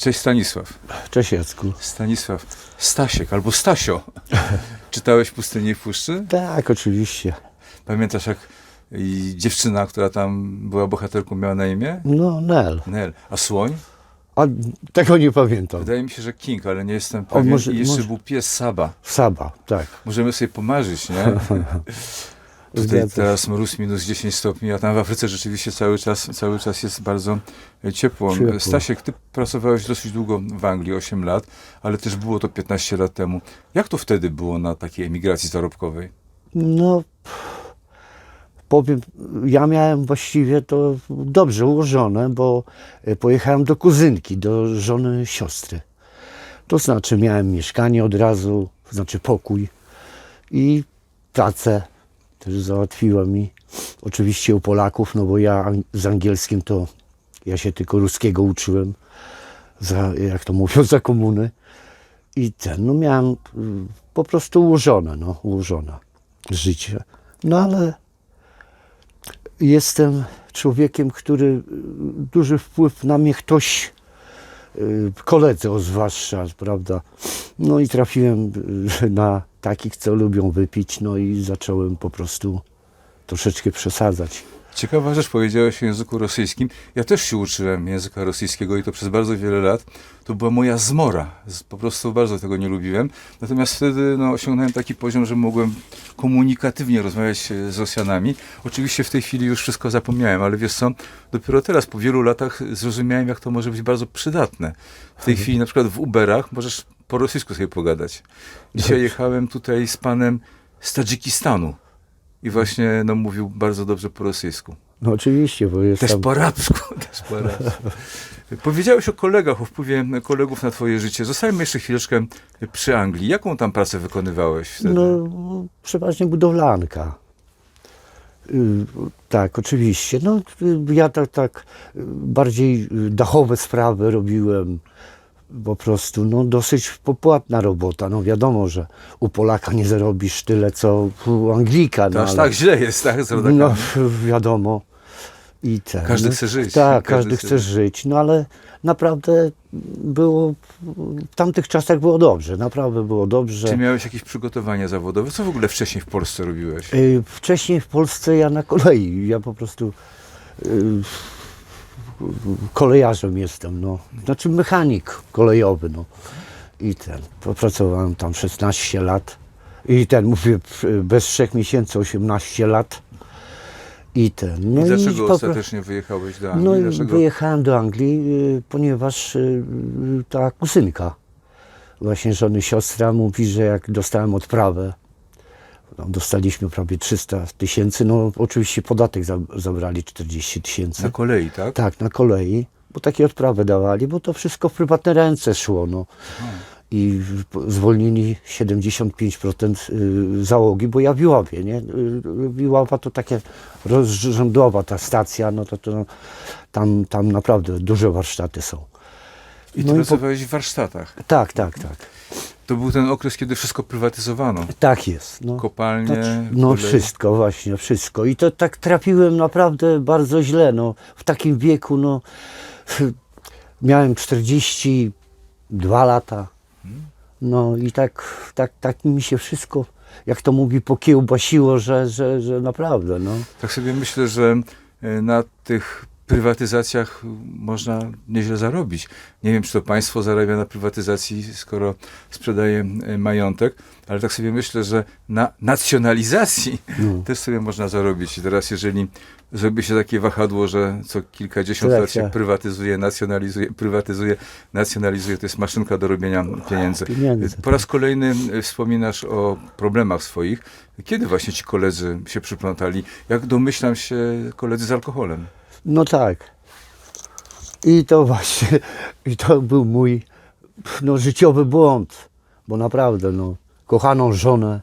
Cześć Stanisław. Cześć Jacku. Stanisław. Stasiek albo Stasio. Czytałeś Pustynię w Puszczy? Tak, oczywiście. Pamiętasz jak i dziewczyna, która tam była bohaterką, miała na imię? No, Nel. Nel. A Słoń? A tego nie pamiętam. Wydaje mi się, że King, ale nie jestem pewien. może- I jeszcze może- był pies Saba. Saba, tak. Możemy sobie pomarzyć, nie? Tutaj teraz mróz minus 10 stopni, a tam w Afryce rzeczywiście cały czas, cały czas jest bardzo e, ciepło. Ciepło. Stasiek, ty pracowałeś dosyć długo w Anglii, 8 lat, ale też było to 15 lat temu. Jak to wtedy było na takiej emigracji zarobkowej? No, powiem, ja miałem właściwie to dobrze ułożone, bo e, pojechałem do kuzynki, do żony siostry. To znaczy miałem mieszkanie od razu, to znaczy pokój i pracę też załatwiła mi. Oczywiście u Polaków, no bo ja z angielskim to ja się tylko ruskiego uczyłem, za, jak to mówią, za komuny. I ten, no miałem y, po prostu ułożone, no, ułożone życie. No ale jestem człowiekiem, który y, duży wpływ na mnie ktoś, y, koledzy zwłaszcza, prawda. No i trafiłem y, na takich, co lubią wypić, no i zacząłem po prostu troszeczkę przesadzać. Ciekawa rzecz, powiedziałeś o języku rosyjskim. Ja też się uczyłem języka rosyjskiego i to przez bardzo wiele lat. To była moja zmora. Po prostu bardzo tego nie lubiłem. Natomiast wtedy no, osiągnąłem taki poziom, że mogłem komunikatywnie rozmawiać e, z Rosjanami. Oczywiście w tej chwili już wszystko zapomniałem, ale wiesz co, dopiero teraz po wielu latach zrozumiałem, jak to może być bardzo przydatne. W tej chwili na przykład w Uberach możesz po rosyjsku sobie pogadać. Dzisiaj jechałem tutaj z panem z Tadżykistanu. I właśnie no, mówił bardzo dobrze po rosyjsku. No oczywiście, bo jest Też tam... po arabsku. Też po arabsku. Powiedziałeś o kolegach, o wpływie kolegów na twoje życie. Zostańmy jeszcze chwileczkę przy Anglii. Jaką tam pracę wykonywałeś wtedy? No, przeważnie budowlanka. Y, Tak, oczywiście. No, y, ja tak, tak bardziej dachowe sprawy robiłem. Po prostu, no dosyć popłatna robota. No wiadomo, że u Polaka nie zarobisz tyle, co u Anglika. to No, aż ale- tak źle jest, tak? Z rodakami. no wiadomo. I ten, Każdy no, chce żyć. Tak, Każdy każdy, chce żyć. No ale naprawdę było, w tamtych czasach było dobrze. Naprawdę było dobrze. Czy miałeś jakieś przygotowania zawodowe? Co w ogóle wcześniej w Polsce robiłeś? Y, Wcześniej w Polsce ja na kolei, ja po prostu y, kolejarzem jestem, no. Znaczy mechanik kolejowy, no. I ten, popracowałem tam 16 lat. I ten, mówię, bez trzech miesięcy 18 lat. I ten, no I dlaczego pro- ostatecznie wyjechałeś do Anglii? No i Dlaczego? wyjechałem do Anglii, y, ponieważ y, ta kuzynka, właśnie żony siostra mówi, że jak dostałem odprawę, no, dostaliśmy prawie 300 tysięcy, no oczywiście podatek za, zabrali 40 tysięcy. Na kolei, tak? Tak, na kolei, bo takie odprawy dawali, bo to wszystko w prywatne ręce szło, no. I zwolnili 75% y, załogi, bo ja w Iławie, nie? Y, Iława to takie rozrządowa ta stacja, no to, to tam, tam naprawdę duże warsztaty są. I ty No i po- pracowałeś w warsztatach. Tak, tak, tak. To był ten okres, kiedy wszystko prywatyzowano. Tak jest. No. Kopalnie, Znaczy, no wszystko, właśnie, wszystko. I to tak trafiłem naprawdę bardzo źle, no. W takim wieku, no, miałem 42 lata. No i tak, tak, tak mi się wszystko, jak to mówi, pokiełbasiło, że, że, że naprawdę, no. Tak sobie myślę, że e, na tych prywatyzacjach można nieźle zarobić. Nie wiem, czy to państwo zarabia na prywatyzacji, skoro sprzedaje e, majątek, ale tak sobie myślę, że na nacjonalizacji no. też sobie można zarobić. I teraz, jeżeli zrobi się takie wahadło, że co kilkadziesiąt Tak, lat się tak. prywatyzuje, nacjonalizuje, prywatyzuje, nacjonalizuje, to jest maszynka do robienia pieniędzy. Pieniędzy. Po raz kolejny e, wspominasz o problemach swoich. Kiedy właśnie ci koledzy się przyplątali? Jak domyślam się, koledzy z alkoholem? No tak. I to właśnie, i to był mój no, życiowy błąd, bo naprawdę, no, kochaną żonę,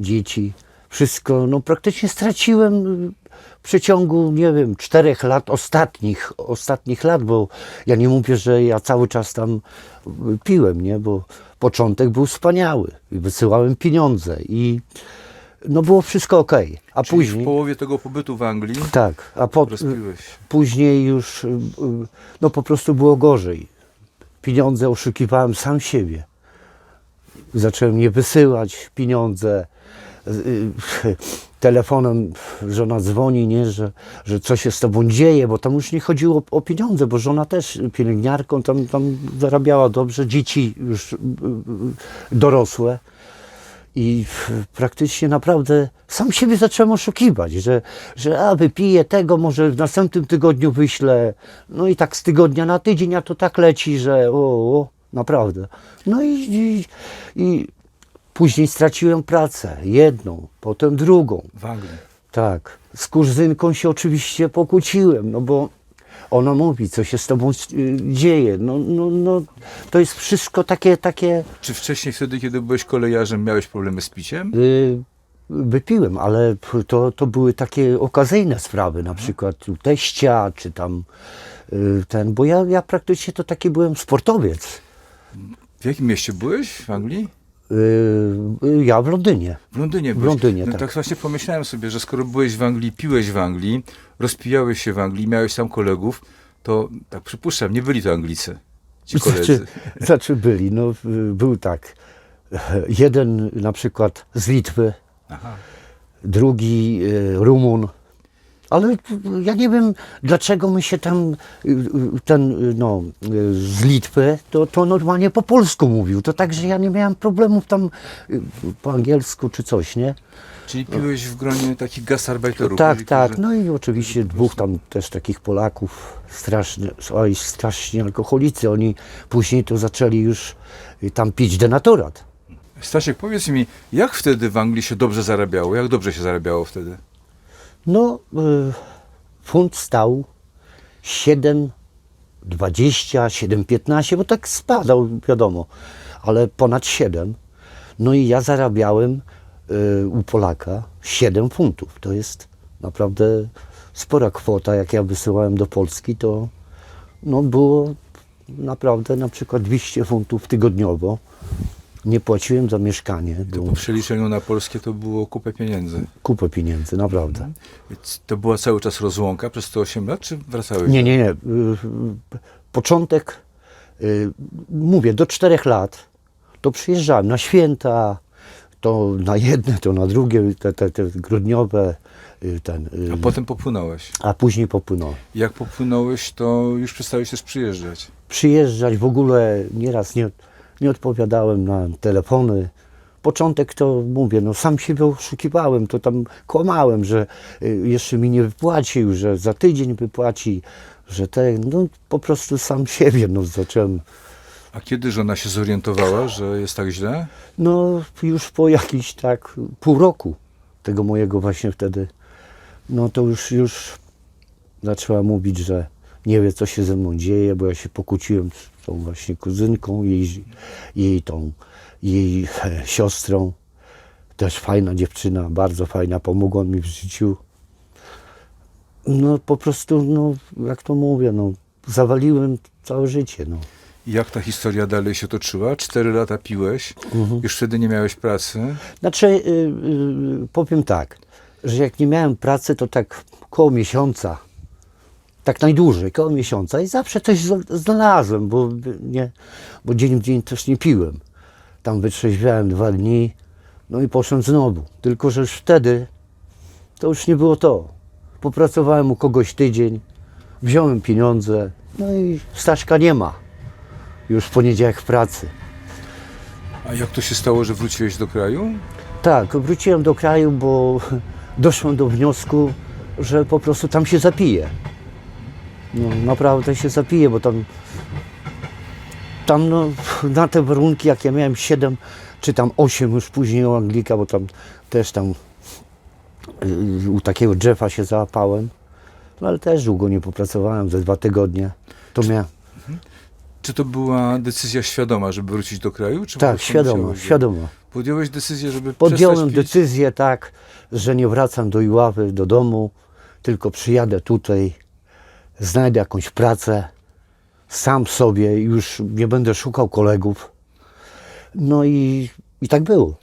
dzieci, wszystko, no praktycznie straciłem y, w przeciągu, nie wiem, czterech lat ostatnich, ostatnich lat, bo ja nie mówię, że ja cały czas tam y, piłem, nie, bo początek był wspaniały i wysyłałem pieniądze i no było wszystko ok, a Czyli później... w połowie tego pobytu w Anglii Tak, a po, później już y, y, no po prostu było gorzej. pieniądze oszukiwałem sam siebie. Zacząłem nie wysyłać pieniądze. y, Telefonem żona dzwoni, nie, że, że coś się z tobą dzieje, bo tam już nie chodziło o, pieniądze, bo żona też pielęgniarką tam, tam zarabiała dobrze, dzieci już dorosłe. I praktycznie naprawdę sam siebie zacząłem oszukiwać, że, że a wypiję tego, może w następnym tygodniu wyślę. No i tak z tygodnia na tydzień, a to tak leci, że o, o naprawdę. No i, i, i później straciłem pracę, jedną, potem drugą. W Anglii. Tak. Z kuzynką się oczywiście pokłóciłem, no bo ona mówi, co się z tobą y, dzieje. No, no, no, to jest wszystko takie, takie Czy wcześniej, wtedy, kiedy byłeś kolejarzem, miałeś problemy z piciem? Y, Wypiłem, ale to, to były takie okazyjne sprawy, na przykład u teścia, czy tam y, ten, bo ja, ja praktycznie to taki byłem sportowiec. W jakim mieście byłeś w Anglii? Y, Ja w Londynie. W Londynie W. Londynie, no, tak. tak właśnie pomyślałem sobie, że skoro byłeś w Anglii, piłeś w Anglii, rozpijałeś się w Anglii, miałeś tam kolegów, to tak przypuszczam, nie byli to Anglicy, ci koledzy. Znaczy, znaczy byli, no był tak. Jeden na przykład z Litwy, Aha. drugi y, Rumun. Ale ja nie wiem, dlaczego my się tam, y, y, ten y, no, y, z Litwy, to, to normalnie po polsku mówił. To tak, że ja nie miałem problemów tam y, po angielsku czy coś, nie? Czyli piłeś w gronie takich gastarbeiterów. Tak, tak. którzy- No i oczywiście dwóch tam też takich Polaków, strasznie, oj, strasznie alkoholicy. Oni później to zaczęli już y, tam pić denaturat. Stasiek, powiedz mi, jak wtedy w Anglii się dobrze zarabiało? Jak dobrze się zarabiało wtedy? No, y, funt stał 7,20, 7,15, bo tak spadał, wiadomo, ale ponad 7. No i ja zarabiałem y, u Polaka 7 funtów. To jest naprawdę spora kwota. Jak ja wysyłałem do Polski, to no, było naprawdę na przykład 200 funtów tygodniowo. Nie płaciłem za mieszkanie, To po przeliczeniu na polskie to było kupę pieniędzy. kupę pieniędzy, naprawdę. To była cały czas rozłąka przez te 8 lat, czy wracałeś? Nie, nie, nie. Y, y, Początek, y, mówię, do czterech lat to przyjeżdżałem na święta, to na jedne, to na drugie, te, te, te grudniowe, ten, A potem popłynąłeś. a później popłynąłem. Jak popłynąłeś, to już przestałeś też przyjeżdżać. Przyjeżdżać w ogóle nieraz nie, nie odpowiadałem na telefony. Początek to mówię, no sam siebie oszukiwałem, to tam kłamałem, że y, jeszcze mi nie wypłacił, że za tydzień wypłaci, że te, no po prostu sam siebie, no zacząłem, A kiedy żona się zorientowała, że jest tak źle? no już po jakiś tak pół roku tego mojego właśnie wtedy, no to już, już zaczęła mówić, że nie wie co się ze mną dzieje, bo ja się pokłóciłem z tą właśnie kuzynką, jej, jej tą, jej siostrą, też fajna dziewczyna, bardzo fajna, pomogła mi w życiu. No po prostu, no jak to mówię, no zawaliłem całe życie, no. Jak ta historia dalej się toczyła? Cztery lata piłeś, już wtedy nie miałeś pracy. Znaczy, y, y, powiem tak, że jak nie miałem pracy, to tak koło miesiąca, tak najdłużej, koło miesiąca i zawsze coś zna- znalazłem, bo, nie, bo dzień w dzień też nie piłem. Tam wytrzeźwiałem dwa dni, no i poszedłem znowu. Tylko, że już wtedy to już nie było to. Popracowałem u kogoś tydzień, wziąłem pieniądze, no i Staszka nie ma. Już w poniedziałek w pracy. A jak to się stało, że wróciłeś do kraju? Tak, wróciłem do kraju, bo doszłem do wniosku, że po prostu tam się zapije. No, naprawdę się zapije, bo tam, tam no, na te warunki, jak ja miałem 7 czy tam 8 już później u Anglika, bo tam też tam y, u takiego drzewa się załapałem, no, ale też długo nie popracowałem, ze dwa tygodnie. To miałem, Czy to była decyzja świadoma, żeby wrócić do kraju? Czy tak, musiałeś- świadomo. Podjąłeś decyzję, żeby Podjąłem decyzję tak, że nie wracam do Iławy, do domu, tylko przyjadę tutaj, znajdę jakąś pracę, sam sobie, już nie będę szukał kolegów. No i, i tak było,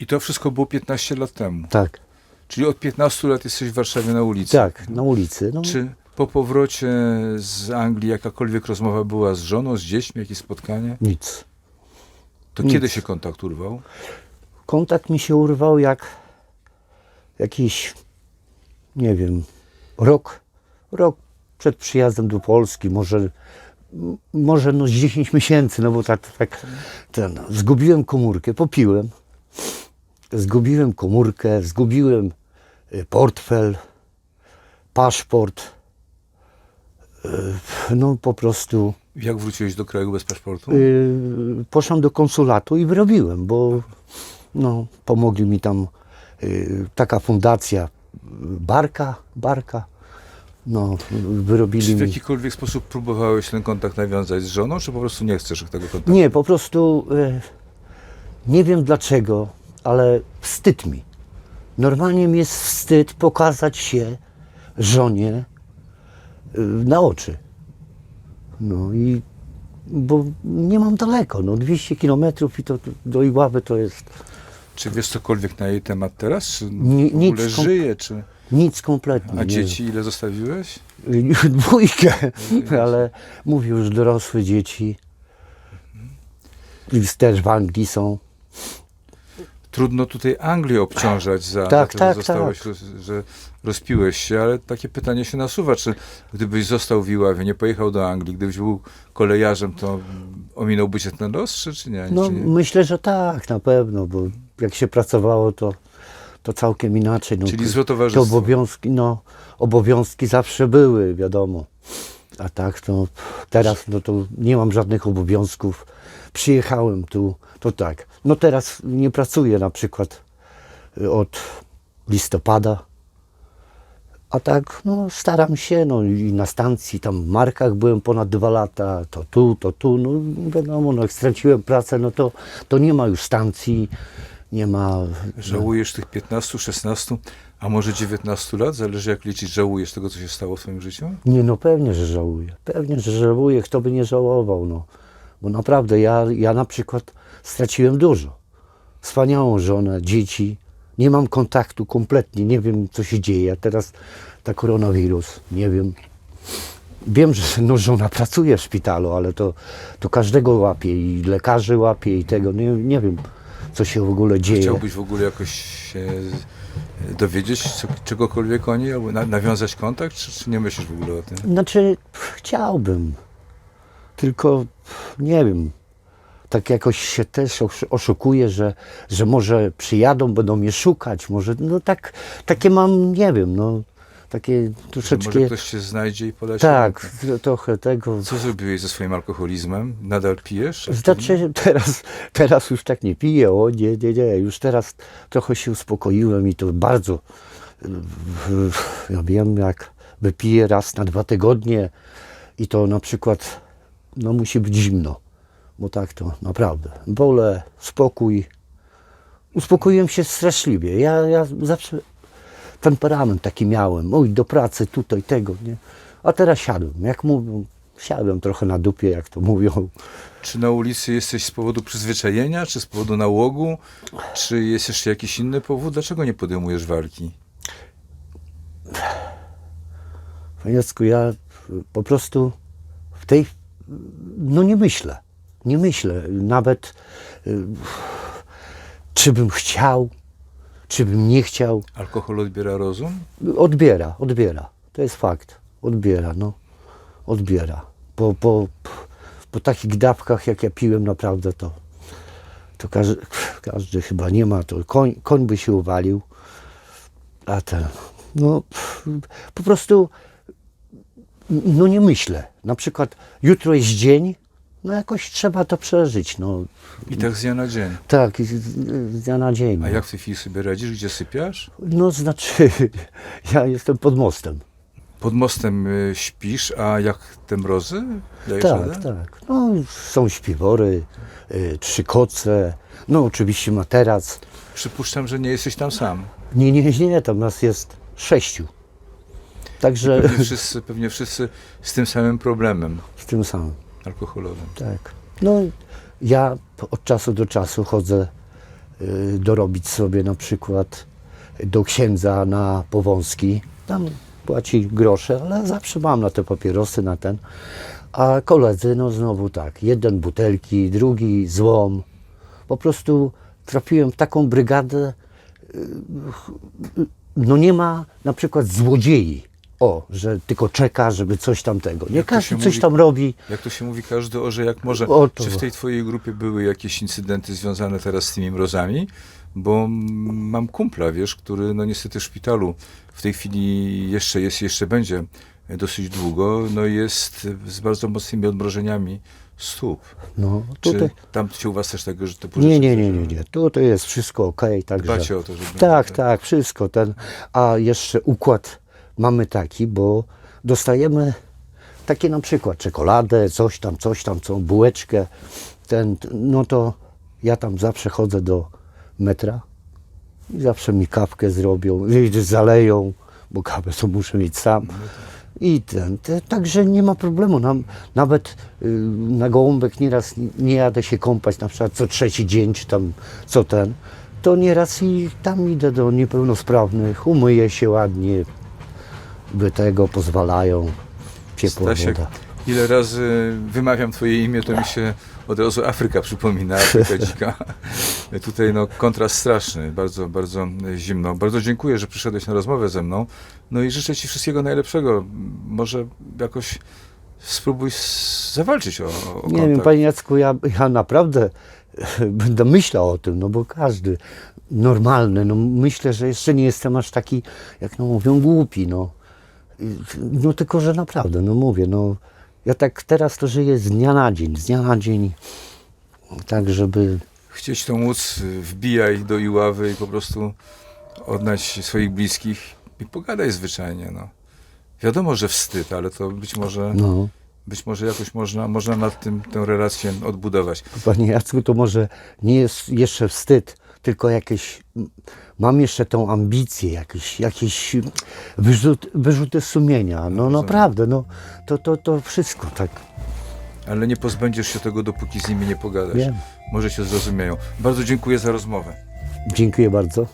I to wszystko było 15 lat temu. tak, Czyli od 15 lat jesteś w Warszawie na ulicy. tak, na ulicy. No, Czy Po powrocie z Anglii jakakolwiek rozmowa była z żoną, z dziećmi, jakieś spotkanie? Nic. To Nic. kiedy się kontakt urwał? Kontakt mi się urwał jak jakiś, nie wiem, rok, rok przed przyjazdem do Polski, może, może no z 10 miesięcy, no bo tak, tak ten, zgubiłem komórkę, popiłem, zgubiłem komórkę, zgubiłem y, portfel, paszport, y, no po prostu Jak wróciłeś do kraju bez paszportu? y, poszłam do konsulatu i wyrobiłem, bo no, pomogli mi tam y, taka fundacja y, Barka, Barka, no, wyrobili Czy w mi... jakikolwiek sposób próbowałeś ten kontakt nawiązać z żoną, czy po prostu nie chcesz tego kontaktu? Nie, po prostu y, nie wiem dlaczego, ale wstyd mi. Normalnie mi jest wstyd pokazać się żonie y, na oczy. No i bo nie mam daleko, no 200 kilometrów i to do Iławy to jest Czy wiesz cokolwiek na jej temat teraz? Czy Ni- w ogóle kom- żyje? Czy... nic kompletnie. A nie dzieci ile zostawiłeś? Dwójkę, ale mówię już dorosłe dzieci. Też w Anglii są. Trudno tutaj Anglię obciążać za, Tak, to, tak, że, zostałeś, roz, że rozpiłeś się, ale takie pytanie się nasuwa, czy gdybyś został w Iławie, nie pojechał do Anglii, gdybyś był kolejarzem, to ominąłby cię ten los, czy, czy nie? No czy nie? myślę, że tak, na pewno, bo jak się pracowało, to, to całkiem inaczej. No, Czyli złe To towarzystwo. obowiązki, no, obowiązki zawsze były, wiadomo. A tak, to teraz no to nie mam żadnych obowiązków. Przyjechałem tu, to tak. No teraz nie pracuję na przykład y, od listopada. A tak, no staram się, no i na stacji, tam w Markach byłem ponad dwa lata, to tu, to tu, no wiadomo, no jak straciłem pracę, no to, to nie ma już stacji, nie ma... Żałujesz tych 15, 16, a może 19 lat? Zależy jak liczyć, żałujesz tego, co się stało w twoim życiu? Nie, no pewnie, że żałuję. Pewnie, że żałuję. Kto by nie żałował, no. Bo naprawdę ja, ja na przykład straciłem dużo. Wspaniałą żonę, dzieci. Nie mam kontaktu kompletnie. Nie wiem, co się dzieje. A teraz ta koronawirus. Nie wiem. Wiem, że no, żona pracuje w szpitalu, ale to, to każdego łapie i lekarzy łapie i tego. Nie, nie wiem, co się w ogóle dzieje. Chciałbyś w ogóle jakoś się dowiedzieć co, czegokolwiek o niej, albo na, nawiązać kontakt, czy, czy nie myślisz w ogóle o tym? Znaczy, chciałbym. Tylko nie wiem. Tak jakoś się też osz- oszukuję, że, że może przyjadą, będą mnie szukać. Może, no tak, takie mam, nie wiem, no. Takie troszeczkę. może ktoś się znajdzie i poleci? Tak, tro- trochę tego. Co zrobiłeś ze swoim alkoholizmem? Nadal pijesz? Znaczy, teraz, teraz już tak nie piję, o nie, nie, nie. Już teraz trochę się uspokoiłem i to bardzo. Ja wiem, jak wypiję raz na dwa tygodnie i to na przykład, no musi być zimno, bo tak to naprawdę. Wolę spokój. Uspokoiłem się straszliwie. Ja, ja zawsze temperament taki miałem. Oj, do pracy tutaj, tego, nie? A teraz siadłem. Jak mówią, siadłem trochę na dupie, jak to mówią. Czy na ulicy jesteś z powodu przyzwyczajenia, czy z powodu nałogu, czy jest jeszcze jakiś inny powód? Dlaczego nie podejmujesz walki? Paniecku, ja po prostu w tej. No nie myślę. Nie myślę. Nawet y, czy bym chciał, czy bym nie chciał. Alkohol odbiera rozum? Odbiera, odbiera. To jest fakt. Odbiera, no. Odbiera. Po, po, po takich dawkach, jak ja piłem, naprawdę to. To każdy, każdy chyba nie ma, to koń, koń by się uwalił. A ten, no po prostu, no nie myślę. Na przykład jutro jest dzień, no jakoś trzeba to przeżyć, no. I tak z dnia na dzień. Tak, z, z dnia na dzień. A no. jak w tej chwili sobie radzisz? Gdzie sypiasz? No znaczy, ja jestem pod mostem. Pod mostem y, śpisz, a jak te mrozy? Dajesz Tak, radę? tak. No, są śpiwory, y, trzy koce, no oczywiście materac. Przypuszczam, że nie jesteś tam sam. Nie, nie, nie, tam nas jest sześciu. Także Pewnie wszyscy, pewnie wszyscy z tym samym problemem z tym samym, alkoholowym. tak. No, ja od czasu do czasu chodzę y, dorobić sobie na przykład do księdza na Powązki. Tam płaci grosze, ale zawsze mam na te papierosy, na ten. A koledzy, no znowu tak, jeden butelki, drugi złom. Po prostu trafiłem w taką brygadę, no nie ma na przykład złodziei. O, że tylko czeka, żeby coś tamtego. Nie Jak to każdy coś mówi? tam robi. Jak to się mówi, każdy orze jak może. O, to- Czy w tej twojej grupie były jakieś incydenty związane teraz z tymi mrozami? Bo mam kumpla, wiesz, który no niestety w szpitalu w tej chwili jeszcze jest, jeszcze będzie dosyć długo, no jest z bardzo mocnymi odmrożeniami stóp. No, Czy tutaj, tam się u was też tego, że to nie, nie, nie, nie, nie. Tutaj jest wszystko ok. Także, Dbacie o to, żeby... tak, tak, wszystko. Ten, a jeszcze układ mamy taki, bo dostajemy takie na przykład czekoladę, coś tam, coś tam, co, bułeczkę. Ten, no to ja tam zawsze chodzę do metra i zawsze mi kawkę zrobią, zaleją, bo kawę to muszę mieć sam. I ten, te, także nie ma problemu. Nam, nawet y, na gołąbek nieraz nie, nie jadę się kąpać, na przykład co trzeci dzień, czy tam co ten, to nieraz i tam idę do niepełnosprawnych, umyję się ładnie, by tego pozwalają, ciepła Stasiek, woda. ile razy wymawiam twoje imię, to mi się od razu Afryka przypomina, Afryka dzika. Tutaj no kontrast straszny, bardzo, bardzo zimno. Bardzo dziękuję, że przyszedłeś na rozmowę ze mną. No i życzę ci wszystkiego najlepszego. Może jakoś spróbuj zawalczyć o, o Nie wiem, panie Jacku, ja, ja naprawdę będę myślał o tym, no bo każdy normalny, no myślę, że jeszcze nie jestem aż taki, jak no mówią, głupi, no. No tylko, że naprawdę, no mówię, no ja tak teraz to żyję z dnia na dzień, z dnia na dzień, tak żeby, Chcieć to móc, wbijaj do Iławy i po prostu odnać swoich bliskich i pogadaj zwyczajnie. No. Wiadomo, że wstyd, ale to być może... no, Być może jakoś można, można nad tym tę relację odbudować. panie Jacku, to może nie jest jeszcze wstyd, tylko jakieś, mam jeszcze tą ambicję, jakieś, jakieś wyrzut, wyrzuty sumienia, no naprawdę, no to, to, to wszystko tak. Ale nie pozbędziesz się tego, dopóki z nimi nie pogadasz. Wiem. Może się zrozumieją. Bardzo dziękuję za rozmowę. Dziękuję bardzo.